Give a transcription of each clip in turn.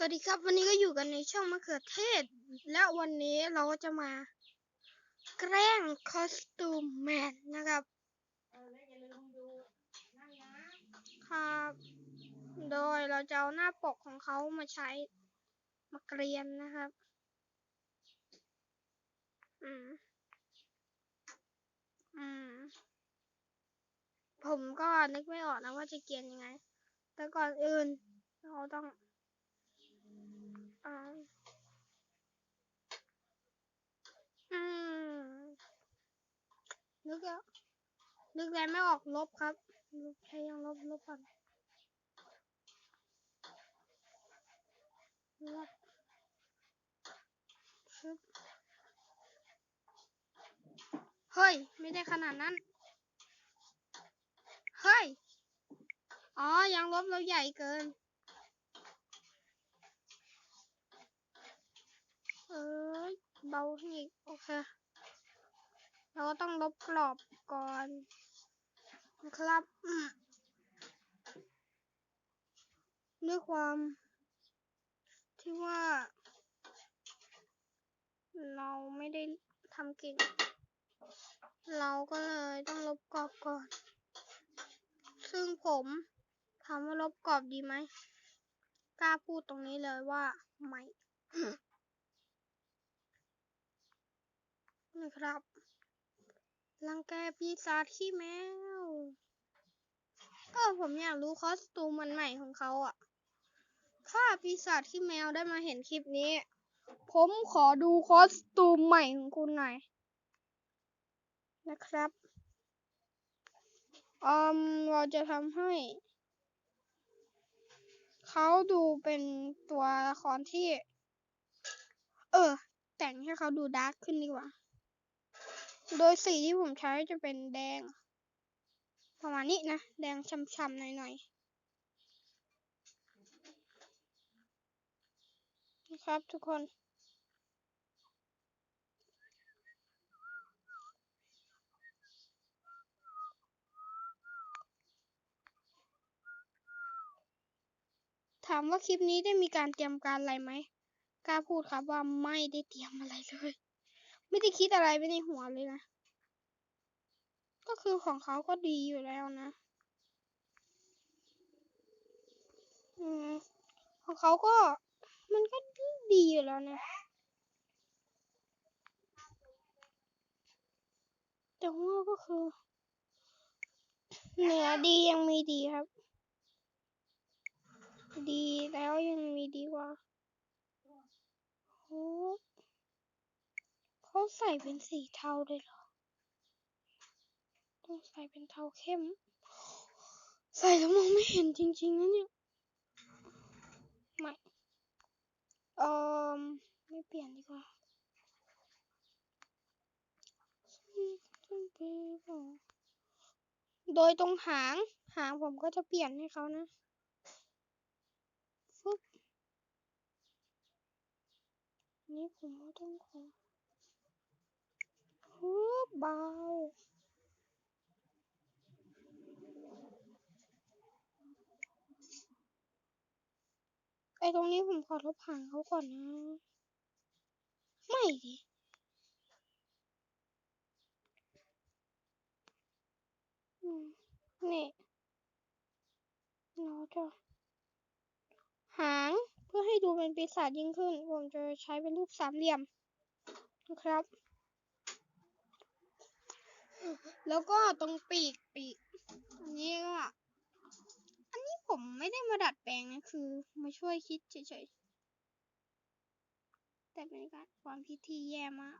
สวัสดีครับ วันนี้ก็อยู่กันในช่องมะเขือเทศ และวันนี้เราก็จะมา แกล้งคอสตูมแมนนะครับครับ โดยเราจะเอาหน้าปกของเขามาใช้มาเกรียนนะครับอืมอืมผมก็นึกไม่ออกนะว่าจะเกรียนยังไง แต่ก่อนอื่นเราต้อง อืมนึกอะนึกอะไรไม่ออกลบครับ ลบใช้ยังลบลบก่อนลบชึบเฮ้ย ไม่ได้ขนาดนั้น เฮ้ย อ๋อ ยังลบเราใหญ่เกิน เอ้ยเบาอีกโอเค เราก็ต้องลบกรอบก่อนนะครับด้วยความที่ว่า เราไม่ได้ทำเก่ง เราก็เลยต้องลบกรอบก่อน ซึ่งผมถามว่าลบกรอบดีไหม กล้าพูดตรงนี้เลยว่าไม่ นะครับรังแกปีศาจขี้แมว เออผมอยากรู้คอสตูมมันใหม่ของเขาอะถ้าปีศาจขี้แมวได้มาเห็นคลิปนี้ ผมขอดูคอสตูมใหม่ของคุณหน่อย นะครับอืมเราจะทำให้ เขาดูเป็นตัวละครที่ เออ แต่งให้เขาดูดาร์กขึ้นดีกว่า โดยสีที่ผมใช้จะเป็นแดง ประมาณนี้นะ แดงช้ำๆหน่อยๆนะครับทุกคนถามว่าคลิปนี้ได้มีการเตรียมการอะไรไหม กล้าพูดครับว่าไม่ได้เตรียมอะไรเลย ไม่ได้คิดอะไรไว้ในหัวเลยนะ ก็คือของเขาก็ดีอยู่แล้วนะ อืม ของเขาก็มันก็ดีอยู่แล้วนะ แต่ว่าก็คือ เหนือดียังมีดีครับ ดีแล้วยังมีดีกว่าโอ้ เขาใส่เป็นสีเทาเลยเหรอต้องใส่เป็นเทาเข้ม ใส่แล้วมองไม่เห็นจริงๆนะเนี่ยไม่เออไม่เปลี่ยนดีกว่าโดยตรงหาง หางผมก็จะเปลี่ยนให้เขานะฟึบนี่ผมก็ต้องขอ เบา ไอตรงนี้ผมขอลบหางเขาก่อนนะ ไม่ดินี่เราจะหางเพื่อให้ดูเป็นปีศาจยิ่งขึ้น ผมจะใช้เป็นรูปสามเหลี่ยมนะครับ แล้วก็ตรงปีกปีกอันนี้ก็อันนี้ผมไม่ได้มาดัดแปลงนะคือ มาช่วยคิดเฉยๆ แต่เป็นการความคิดที่แย่มาก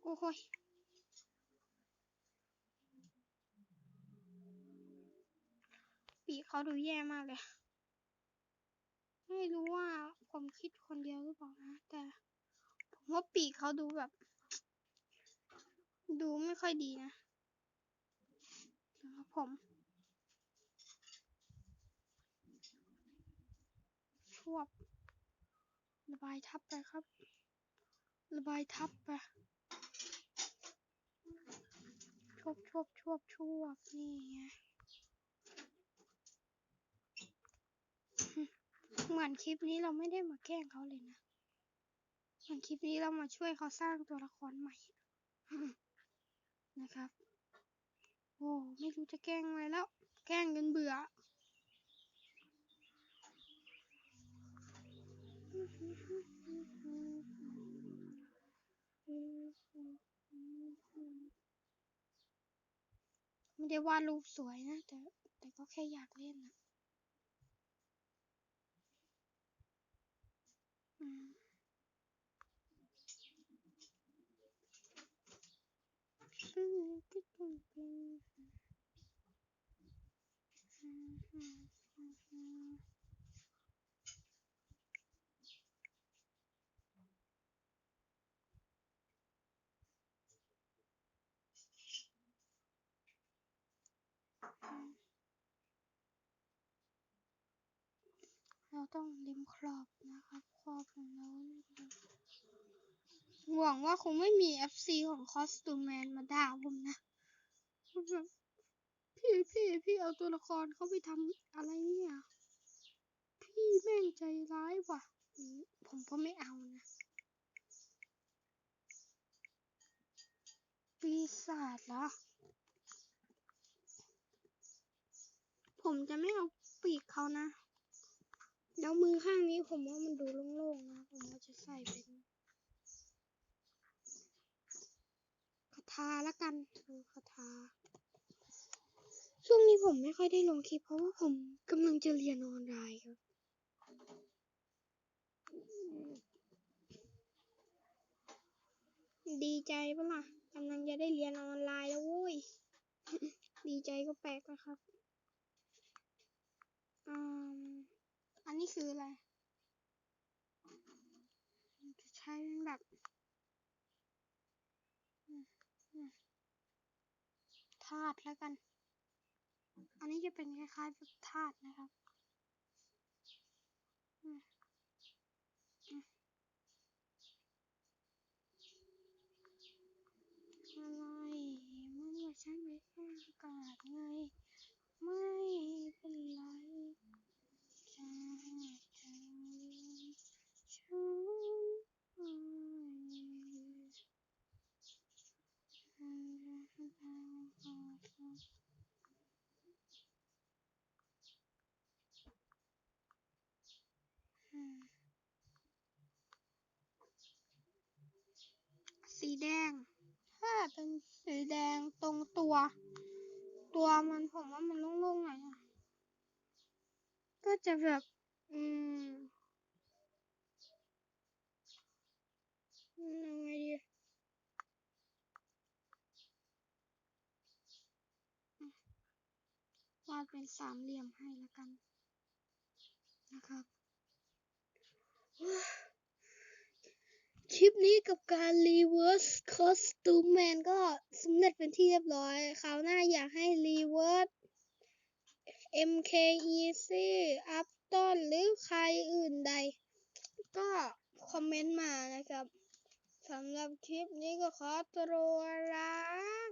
โอ้ยปีกเขาดูแย่มากเลย ไม่รู้ว่าผมคิดคนเดียวหรือเปล่านะ แต่ผมว่าปีกเขาดูแบบ ดูไม่ค่อยดีนะสำหรับผม ชวบ ระบายทับไปครับ ระบายทับไป ชวบชวบชวบชวบนี่ไงเหมือนคลิปนี้เราไม่ได้มาแกล้งเขาเลยนะเหมือนคลิปนี้เรามาช่วยเขาสร้างตัวละครใหม่ นะครับ โอ้ไม่รู้จะแกล้งอะไรแล้ว แกล้งจนเบื่อไม่ได้วาดรูปสวยนะ แต่แต่ก็แค่อยากเล่นนะอืมอืมก็ต้อง เราต้องเล็มขอบนะครับขอบของเราหวังว่าคงไม่มี FC ของคอสตูมแมนมาด่าผมนะ พี่พี่พี่เอาตัวละครเขาไปทำอะไรเนี่ย พี่แม่งใจร้ายว่ะ ผมก็ไม่เอานะปีศาจเหรอ ผมจะไม่เอาปีกเขานะ แล้วมือข้างนี้ผมว่ามันดูโล่งๆนะ ผมว่าจะใส่เป็น คาละกันเออคาถาช่วงนี้ผมไม่ค่อยได้ลงคลิปเพราะว่าผมกำลังจะเรียนออนไลน์ครับดีใจปะล่ะกำลังจะได้เรียนออนไลน์แล้วโว้ย ดีใจก็แปลกนะครับอืมอันนี้คืออะไร จะใช้เป็นแบบ ธาตุแล้วกัน อันนี้จะเป็นคล้ายๆแบบธาตุนะครับอะไรมันว่าฉันไม่แค่อากาศไง ไม่เป็นไรจะจะฉันไม่อืมสี แดง ถ้าเป็นสีแดงตรงตัว ตัวมันผมว่ามันโล่งๆหน่อยอะก็จะแบบ อืมยังไงดีวาดเป็นสามเหลี่ยมให้แล้วกัน นะครับ ลิปนี้กับการ reverse costume man ก็สำเร็จเป็นที่เรียบร้อยคราวหน้าอยากให้ reverse MKEC Upton หรือใครอื่นใด ก็คอมเมนต์มานะครับสำหรับคลิปนี้ก็ขอตัวลา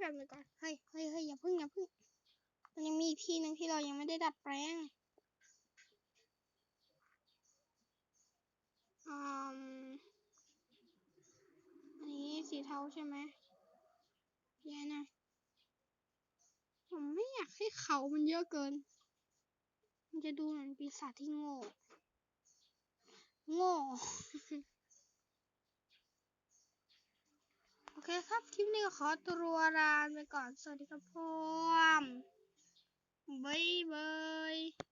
กันไปก่อน เฮ้ยเฮ้ยเฮ้ยอย่าพึ่งอย่าพึ่ง มันยังมีอีกที่หนึ่งที่เรายังไม่ได้ดัดแปลงอืม นี้สีเทาใช่ไหมแย่นะ ผมไม่อยากให้เขามันเยอะเกิน มันจะดูเหมือนปีศาจที่โง่ โง่ โอเคครับ คลิปนี้ก็ขอตัวลาไปก่อน สวัสดีครับพ่อบ๊ายบาย